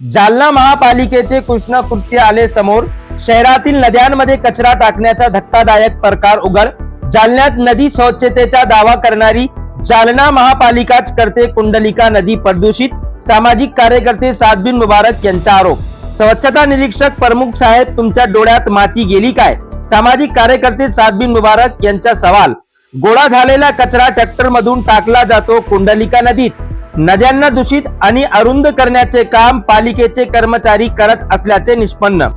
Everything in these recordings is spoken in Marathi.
जालना महापालिकेचे कृष्ण कृत्य आले समोर शहरातील नद्यांमध्ये कचरा टाकण्याचा धक्कादायक प्रकार उघड. जालन्यात नदी स्वच्छतेचा दावा करणारी जालना महापालिकाच करते कुंडलिका नदी प्रदूषित. सामाजिक कार्यकर्ते सादबिन मुबारक यांचा आरोप. स्वच्छता निरीक्षक प्रमुख साहेब तुमच्या डोळ्यात माती गेली काय? सामाजिक कार्यकर्ते सादबिन मुबारक यांचा सवाल. गोळा झालेला कचरा ट्रॅक्टर मधून टाकला जातो कुंडलिका नदीत. नद्यांना दूषित आणि अरुंद करण्याचे काम पालिकेचे कर्मचारी करत असल्याचे निष्पन्न.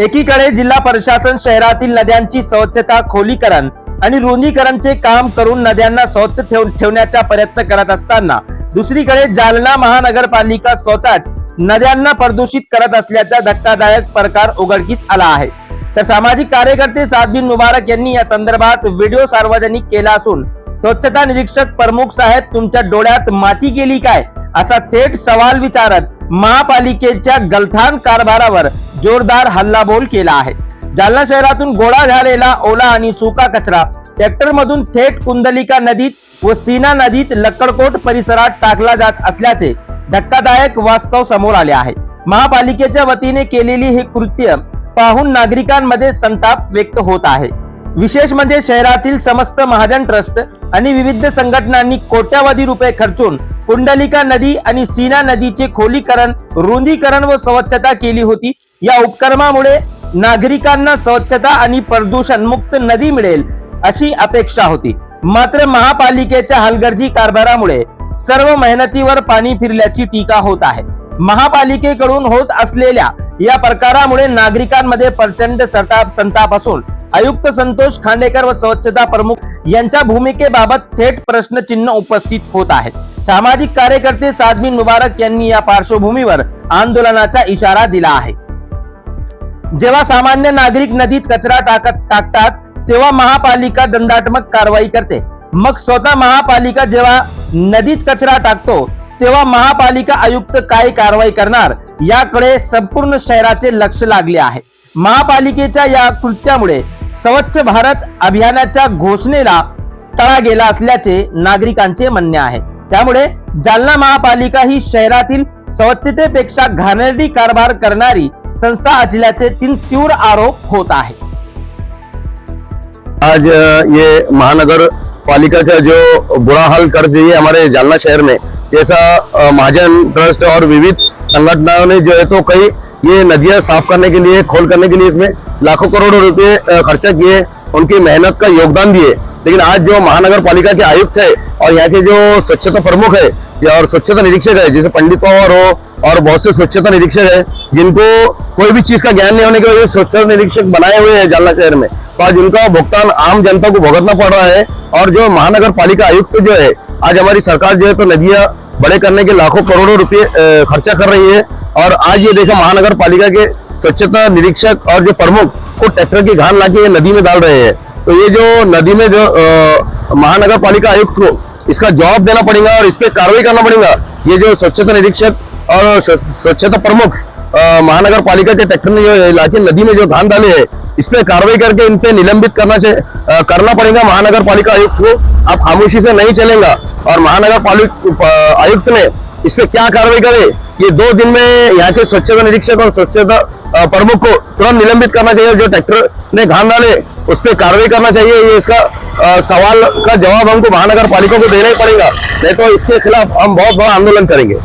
एकीकडे जिल्हा प्रशासन शहरातील नद्यांची स्वच्छता खोलीकरण आणि रुंदीकरणचे काम करून नद्यांना स्वच्छ ठेव- ठेवण्याचा प्रयत्न करत असताना दुसरीकडे जालना महानगरपालिका स्वतःच नद्यांना प्रदूषित करत असल्याचा धक्कादायक प्रकार उघडकीस आला आहे. तर सामाजिक कार्यकर्ते सादबिन मुबारक यांनी या संदर्भात व्हिडिओ सार्वजनिक केला असून स्वच्छता निरीक्षक प्रमुख साहेब तुमच्या डोळ्यात माती गेली काय? असा थेट सवाल विचारत महापालिकेच्या गलथान कारभारावर जोरदार हल्लाबोल केला आहे. जालना शहरातून गोळा झालेला ओला आणि सुका कचरा ट्रॅक्टर मधून थेट कुंदलिका नदीत व सीना नदीत लक्कडकोट परिसरात टाकला जात असल्याचे धक्कादायक वास्तव समोर आले आहे. महापालिकेच्या वतीने केलेली हे कृत्य पाहून नागरिकांमध्ये संताप व्यक्त होत आहे. विशेष म्हणजे शहरातील समस्त महाजन ट्रस्ट आणि विविध संघटनांनी कोट्यावधी रुपये खर्चून कुंडलिका नदी आणि सीना नदीचे खोलीकरण रुंदीकरण व स्वच्छता केली होती. या उपक्रमामुळे नागरिकांना स्वच्छता आणि प्रदूषण मुक्त नदी मिळेल अशी अपेक्षा होती. मात्र महापालिकेच्या हलगर्जी कारभारामुळे सर्व मेहनतीवर पाणी फिरल्याची टीका होत आहे. महापालिकेकडून होत असलेल्या या प्रकारामुळे नागरिकांमध्ये प्रचंड संताप संताप असून आयुक्त संतोष खांडेकर व स्वच्छता प्रमुख यांच्या भूमिकेबाबत थेट प्रश्नचिन्ह उपस्थित होत आहेत. सामाजिक कार्यकर्ते सादबिन मुबारक यांनी या पार्श्वभूमीवर आंदोलनाचा इशारा दिला आहे. जेव्हा सामान्य नागरिक नदीत कचरा टाकत टाकतात तेव्हा महापालिका दंडात्मक कारवाई करते. मग स्वतः महापालिका जेव्हा नदीत कचरा टाकतो तेव्हा महापालिका आयुक्त काय कारवाई करणार याकडे संपूर्ण शहराचे लक्ष लागले आहे. महापालिकेच्या या कृत्यामुळे स्वच्छ भारत अभियानाच्या घोषणेला तळा गेला असल्याचे नागरिकांचे म्हणणे आहे. त्यामुळे जालना महापालिका ही शहरातील स्वच्छतेपेक्षा घाणेरडी कारभार करणारी संस्था असल्याचे तीन तीव्र आरोप होत आहे. आज ये महानगर पालिका का जो बुरा हाल कर रही है हमारे जालना शहर में जैसा महाजन ट्रस्ट और विविध संगठनों ने जो है तो कई ये नदियां साफ करने के लिए खोल करने के लिए इसमें लाखों करोड़ों रुपए खर्चा किए उनकी मेहनत का योगदान दिए। लेकिन आज जो महानगर पालिका के आयुक्त है और यहाँ के जो स्वच्छता प्रमुख है और स्वच्छता निरीक्षक है जैसे पंडित पवार हो और बहुत से स्वच्छता निरीक्षक है जिनको कोई भी चीज़ का ज्ञान नहीं होने की वजह स्वच्छता निरीक्षक बनाए हुए हैं जालना शहर में। तो आज उनका भुगतान आम जनता को भुगतना पड़ रहा है और जो महानगर पालिका आयुक्त जो है आज हमारी सरकार जो है तो नदियाँ बड़े करने के लाखों करोड़ों रुपए अ, खर्चा कर रही है। और आज ये देखा महानगर पालिका के स्वच्छता निरीक्षक और जो प्रमुख को ट्रैक्टर की घान लाके ये नदी में डाल रहे हैं। तो ये जो नदी में जो महानगर पालिका आयुक्त को इसका जवाब देना पड़ेगा और इस पे कार्रवाई करना पड़ेगा। ये जो स्वच्छता निरीक्षक और स्वच्छता प्रमुख महानगर पालिका के ट्रैक्टर ने जो इलाके नदी में जो धान डाले है, इस पर कार्रवाई करके इन पे निलंबित करना चाहिए करना पड़ेगा। महानगर पालिका आयुक्त को आप खामोशी से नहीं चलेगा और महानगर पालिका आयुक्त ने इस पर क्या कार्रवाई करे? ये दो दिन में यहाँ के स्वच्छता निरीक्षक और स्वच्छता प्रमुख को तुरंत निलंबित करना चाहिए जो ट्रैक्टर ने घान डाले उस पर कार्रवाई करना चाहिए। ये इसका आ, सवाल का जवाब हमको महानगर पालिका को देना ही पड़ेगा। नहीं तो इसके खिलाफ हम बहुत बड़ा आंदोलन करेंगे।